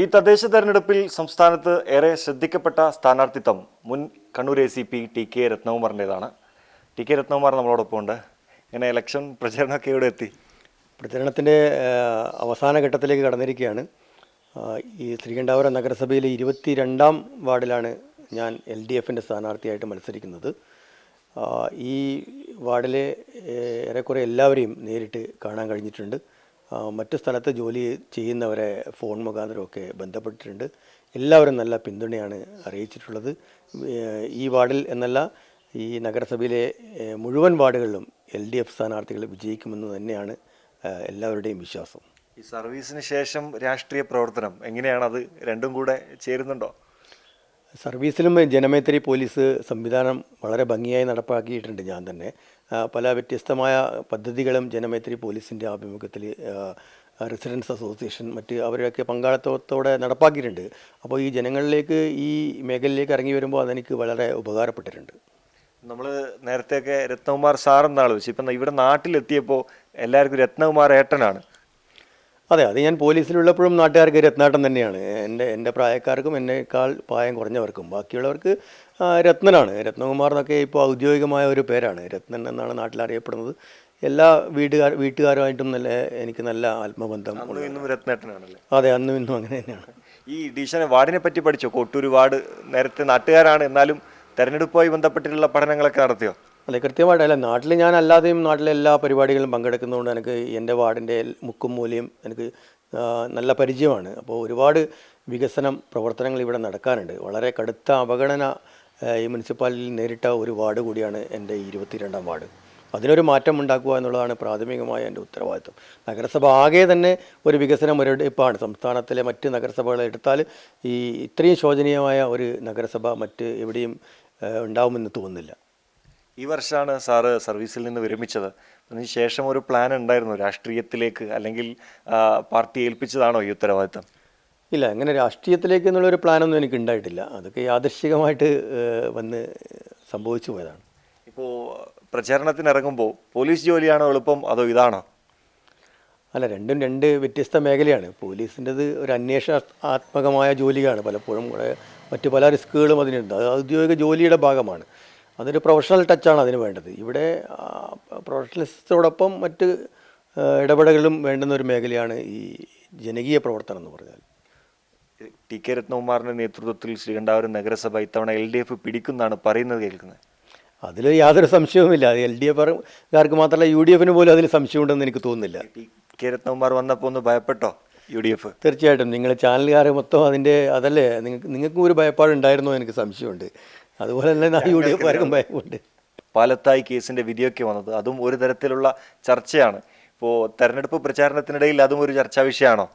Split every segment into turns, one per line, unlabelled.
ഈ തദ്ദേശ തെരഞ്ഞെടുപ്പിൽ സംസ്ഥാനത്ത് ഏറെ ശ്രദ്ധിക്കപ്പെട്ട സ്ഥാനാർത്ഥിത്വം മുൻ Kannur A C P T K രത്നകുമാറിന്റെതാണ്. T K Ratnakumar നമ്മളോടൊപ്പം ഉണ്ട് ഇങ്ങനെ ഇലക്ഷൻ പ്രചരണമൊക്കെ ഇവിടെ എത്തി.
പ്രചരണത്തിന്റെ അവസാന ഘട്ടത്തിലേക്ക് കടന്നിരിക്കുകയാണ്. ഈ ശ്രീകണ്ഠാപുരം നഗരസഭയിലെ ഇരുപത്തി രണ്ടാം വാർഡിലാണ് ഞാൻ എൽ ഡി എഫിന്റെ സ്ഥാനാർത്ഥിയായിട്ട് മത്സരിക്കുന്നത്. ഈ വാർഡിലെ ഏറെക്കുറെ എല്ലാവരെയും നേരിട്ട് കാണാൻ കഴിഞ്ഞിട്ടുണ്ട്. മറ്റു സ്ഥലത്ത് ജോലി ചെയ്യുന്നവരെ ഫോൺ മുഖാന്തരമൊക്കെ ബന്ധപ്പെട്ടിട്ടുണ്ട്. എല്ലാവരും നല്ല പിന്തുണയാണ് അറിയിച്ചിട്ടുള്ളത്. ഈ വാർഡിൽ എന്നല്ല ഈ നഗരസഭയിലെ മുഴുവൻ വാർഡുകളിലും എൽ ഡി എഫ് സ്ഥാനാർത്ഥികൾ വിജയിക്കുമെന്ന് തന്നെയാണ് എല്ലാവരുടെയും വിശ്വാസം.
ഈ സർവീസിന് ശേഷം രാഷ്ട്രീയ പ്രവർത്തനം എങ്ങനെയാണ്? അത് രണ്ടും കൂടെ ചേരുന്നുണ്ടോ?
സർവീസിലും ജനമൈത്രി പോലീസ് സംവിധാനം വളരെ ഭംഗിയായി നടപ്പാക്കിയിട്ടുണ്ട് ഞാൻ തന്നെ. പല വ്യത്യസ്തമായ പദ്ധതികളും ജനമൈത്രി പോലീസിന്റെ ആഭിമുഖ്യത്തിൽ റെസിഡൻസ് അസോസിയേഷൻ മറ്റ് അവരൊക്കെ പങ്കാളിത്തത്തോടെ നടപ്പാക്കിയിട്ടുണ്ട്. അപ്പോൾ ഈ ജനങ്ങളിലേക്ക് ഈ മേഖലയിലേക്ക് ഇറങ്ങി വരുമ്പോൾ അതെനിക്ക് വളരെ ഉപകാരപ്പെട്ടിട്ടുണ്ട്.
നമ്മൾ നേരത്തെയൊക്കെ രത്നകുമാർ സാർ എന്നാണ് വെച്ചു ഇപ്പം ഇവിടെ നാട്ടിലെത്തിയപ്പോൾ എല്ലാവർക്കും രത്നകുമാർ ഏട്ടനാണ്.
അതെ അത് ഞാൻ പോലീസിലുള്ളപ്പോഴും നാട്ടുകാർക്ക് രത്നാട്ടം തന്നെയാണ്. എന്റെ എന്റെ പ്രായക്കാർക്കും എന്നേക്കാൾ പ്രായം കുറഞ്ഞവർക്കും. ബാക്കിയുള്ളവർക്ക് രത്നനാണ്. രത്നകുമാർ എന്നൊക്കെ ഇപ്പോൾ ഔദ്യോഗികമായ ഒരു പേരാണ്. രത്നൻ എന്നാണ് നാട്ടിൽ അറിയപ്പെടുന്നത് എല്ലാ വീട്ടുകാർ വീട്ടുകാരുമായിട്ടും നല്ല എനിക്ക് നല്ല ആത്മബന്ധം
രത്നേട്ടനാണല്ലേ?
അതെ അന്നും ഇന്നും അങ്ങനെ തന്നെയാണ്.
ഈ ഡിഷനെ വാർഡിനെ പറ്റി പഠിച്ചോ? കൊട്ടൂർ വാർഡ് നേരത്തെ നാട്ടുകാരാണ്. എന്നാലും തെരഞ്ഞെടുപ്പുമായി ബന്ധപ്പെട്ടിട്ടുള്ള പഠനങ്ങളൊക്കെ നടത്തിയോ?
അതെ കൃത്യമായിട്ട് അല്ല നാട്ടിൽ ഞാൻ അല്ലാതെയും നാട്ടിലെ എല്ലാ പരിപാടികളും പങ്കെടുക്കുന്നതുകൊണ്ട് എനിക്ക് എന്റെ വാർഡിന്റെ മുക്കും മൂലയും എനിക്ക് നല്ല പരിചയമാണ്. അപ്പോൾ ഒരുപാട് വികസനം പ്രവർത്തനങ്ങൾ ഇവിടെ നടക്കാനുണ്ട്. വളരെ കടുത്ത അവഗണന ഈ മുനിസിപ്പാലിറ്റിയിൽ നേരിട്ട ഒരു വാർഡ് കൂടിയാണ് എന്റെ ഇരുപത്തിരണ്ടാം വാർഡ്. അതിനൊരു മാറ്റം ഉണ്ടാക്കുക എന്നുള്ളതാണ് പ്രാഥമികമായ എന്റെ ഉത്തരവാദിത്വം. നഗരസഭ ആകെ തന്നെ ഒരു വികസന മുരടിപ്പാണ് സംസ്ഥാനത്തിലെ മറ്റ് നഗരസഭകളെ എടുത്താൽ ഈ ഇത്രയും ശോചനീയമായ ഒരു നഗരസഭ മറ്റ് എവിടെയും ഉണ്ടാവുമെന്ന് തോന്നുന്നില്ല.
ഈ വർഷമാണ് സാറ് സർവീസിൽ നിന്ന് വിരമിച്ചത്. അതിനുശേഷം ഒരു പ്ലാൻ ഉണ്ടായിരുന്നു. രാഷ്ട്രീയത്തിലേക്ക് അല്ലെങ്കിൽ പാർട്ടി ഏൽപ്പിച്ചതാണോ ഈ ഉത്തരവാദിത്തം?
ഇല്ല അങ്ങനെ രാഷ്ട്രീയത്തിലേക്ക് എന്നുള്ളൊരു പ്ലാനൊന്നും എനിക്ക് ഉണ്ടായിട്ടില്ല. അതൊക്കെ യാദൃശികമായിട്ട് വന്ന് സംഭവിച്ചു പോയതാണ്.
ഇപ്പോൾ പ്രചാരണത്തിന് ഇറങ്ങുമ്പോൾ പോലീസ് ജോലിയാണോ എളുപ്പം? അതോ ഇതാണോ?
അല്ല രണ്ടും രണ്ട് വ്യത്യസ്ത മേഖലയാണ്. പോലീസിന്റെത് ഒരു അന്വേഷണാത്മകമായ ജോലിയാണ്. പലപ്പോഴും മറ്റു പല റിസ്ക്കുകളും അതിനുണ്ട്. അത് ഔദ്യോഗിക ജോലിയുടെ ഭാഗമാണ്. അതൊരു പ്രൊഫഷണൽ ടച്ചാണ് അതിന് വേണ്ടത്. ഇവിടെ പ്രൊഫഷണലിസ്റ്റോടൊപ്പം മറ്റ് ഇടപെടലുകളും വേണ്ടുന്ന ഒരു മേഖലയാണ് ഈ ജനകീയ പ്രവർത്തനം എന്ന് പറഞ്ഞാൽ.
ടി കെ രത്നകുമാറിന്റെ നേതൃത്വത്തിൽ ശ്രീകണ്ഠാപുരം നഗരസഭ ഇത്തവണ എൽ ഡി എഫ് പിടിക്കുന്നതാണ് പറയുന്നത് കേൾക്കുന്നത്.
അതിൽ യാതൊരു സംശയവുമില്ല. അത് എൽ ഡി എഫുകാർക്ക് മാത്രമല്ല യു ഡി എഫിന് പോലും അതിൽ സംശയമുണ്ടെന്ന് എനിക്ക് തോന്നുന്നില്ല.
ടി കെ രത്നകുമാർ വന്നപ്പോൾ ഒന്ന് ഭയപ്പെട്ടോ യു ഡി എഫ്?
തീർച്ചയായിട്ടും. നിങ്ങൾ ചാനലുകാർ മൊത്തം അതിന്റെ അതല്ലേ? നിങ്ങൾക്ക് നിങ്ങൾക്കും ഒരു ഭയപ്പാടുണ്ടായിരുന്നോ? എനിക്ക് സംശയമുണ്ട്. അതുപോലെ തന്നെ യു ഡി എഫുകാർക്കും ഭയമുണ്ട്.
പാലത്തായി കേസിന്റെ വിധിയൊക്കെ വന്നത്. അതും ഒരു തരത്തിലുള്ള ചർച്ചയാണ്. ഇപ്പോൾ തെരഞ്ഞെടുപ്പ് പ്രചാരണത്തിനിടയിൽ അതും ഒരു ചർച്ചാ വിഷയമാണോ?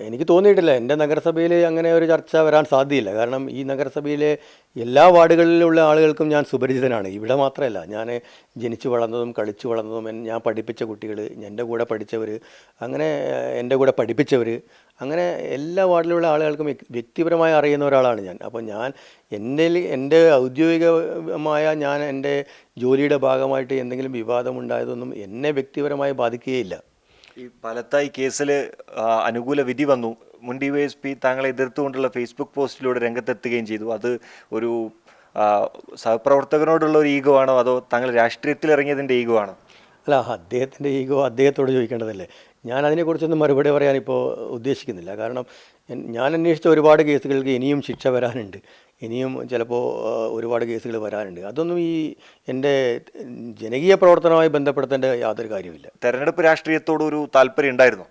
എനിക്ക് തോന്നിയിട്ടില്ല. എന്റെ നഗരസഭയിൽ അങ്ങനെ ഒരു ചർച്ച വരാൻ സാധ്യയില്ല കാരണം ഈ നഗരസഭയിലെ എല്ലാ വാർഡുകളിലുള്ള ആളുകൾക്കും ഞാൻ സുപരിചിതനാണ്. ഇവിടെ മാത്രമല്ല ഞാൻ ജനിച്ചു വളർന്നതും കളിച്ചു വളർന്നതും ഞാൻ പഠിപ്പിച്ച കുട്ടികൾ എന്റെ കൂടെ പഠിച്ചവർ അങ്ങനെ എന്റെ കൂടെ പഠിപ്പിച്ചവർ അങ്ങനെ എല്ലാ വാർഡിലുള്ള ആളുകൾക്കും വ്യക്തിപരമായി അറിയുന്ന ഒരാളാണ് ഞാൻ. അപ്പോൾ ഞാൻ എന്റെ എന്റെ ഔദ്യോഗികമായ ഞാൻ എന്റെ ജോലിയുടെ ഭാഗമായിട്ട് എന്തെങ്കിലും വിവാദമുണ്ടായതൊന്നും എന്നെ വ്യക്തിപരമായി ബാധിക്കുകയില്ല.
ഈ പലത്തായി കേസിൽ അനുകൂല വിധി വന്നു. മുൻ ഡി വൈ എസ് പി താങ്കളെ എതിർത്തുകൊണ്ടുള്ള ഫേസ്ബുക്ക് പോസ്റ്റിലൂടെ രംഗത്തെത്തുകയും ചെയ്തു. അത് ഒരു സഹപ്രവർത്തകനോടുള്ള ഒരു ഈഗോ ആണോ? അതോ താങ്കൾ രാഷ്ട്രീയത്തിൽ ഇറങ്ങിയതിന്റെ ഈഗോ ആണോ?
അല്ല അദ്ദേഹത്തിന്റെ ഈഗോ അദ്ദേഹത്തോട് ചോദിക്കേണ്ടതല്ലേ? ഞാൻ അതിനെക്കുറിച്ചൊന്നും മറുപടി പറയാൻ ഇപ്പോൾ ഉദ്ദേശിക്കുന്നില്ല. കാരണം ഞാൻ അന്വേഷിച്ച ഒരുപാട് കേസുകൾക്ക് ഇനിയും ശിക്ഷ വരാനുണ്ട്. ഇനിയും ചിലപ്പോൾ ഒരുപാട് കേസുകൾ വരാനുണ്ട്. അതൊന്നും ഈ എന്റെ ജനകീയ പ്രവർത്തനവുമായി ബന്ധപ്പെടുത്തേണ്ട യാതൊരു കാര്യമില്ല
തെരഞ്ഞെടുപ്പ് രാഷ്ട്രീയത്തോട് ഒരു താല്പര്യം ഉണ്ടായിരുന്നു?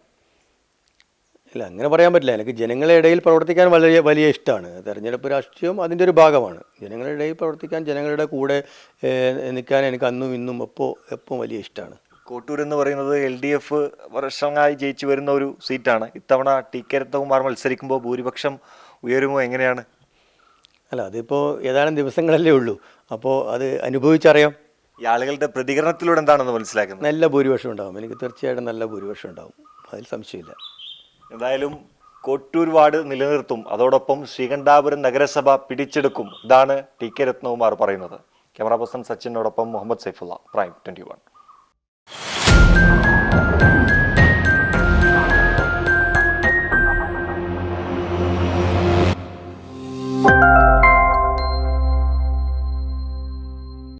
ഇല്ല അങ്ങനെ പറയാൻ പറ്റില്ല. എനിക്ക് ജനങ്ങളുടെ ഇടയിൽ പ്രവർത്തിക്കാൻ വളരെ വലിയ ഇഷ്ടമാണ്. തെരഞ്ഞെടുപ്പ് രാഷ്ട്രീയം അതിന്റെ ഒരു ഭാഗമാണ്. ജനങ്ങളുടെ ഇടയിൽ പ്രവർത്തിക്കാൻ ജനങ്ങളുടെ കൂടെ നിൽക്കാൻ എനിക്ക് അന്നും ഇന്നും എപ്പോൾ എപ്പോൾ വലിയ ഇഷ്ടമാണ്.
കോട്ടൂർ എന്ന് പറയുന്നത് എൽ ഡി എഫ് വർഷങ്ങളായി ജയിച്ചു വരുന്ന ഒരു സീറ്റാണ്. ഇത്തവണ ടി കെ രത്നകുമാർ മത്സരിക്കുമ്പോൾ ഭൂരിപക്ഷം ഉയരുമോ എങ്ങനെയാണ്?
അല്ല അതിപ്പോൾ ഏതാനും ദിവസങ്ങളല്ലേ ഉള്ളൂ. അപ്പോൾ അത് അനുഭവിച്ചറിയാം.
ഈ ആളുകളുടെ പ്രതികരണത്തിലൂടെ എന്താണെന്ന് മനസ്സിലാക്കുന്നത്?
നല്ല ഭൂരിപക്ഷം ഉണ്ടാവും. എനിക്ക് തീർച്ചയായിട്ടും നല്ല ഭൂരിപക്ഷം ഉണ്ടാവും. അതിൽ സംശയമില്ല.
എന്തായാലും കോട്ടൂർ വാർഡ് നിലനിർത്തും. അതോടൊപ്പം ശ്രീകണ്ഠാപുരം നഗരസഭ പിടിച്ചെടുക്കും. ഇതാണ് ടി കെ രത്നകുമാർ പറയുന്നത്. Camera person സച്ചിനോടൊപ്പം Muhammad Saifulla prime twenty one.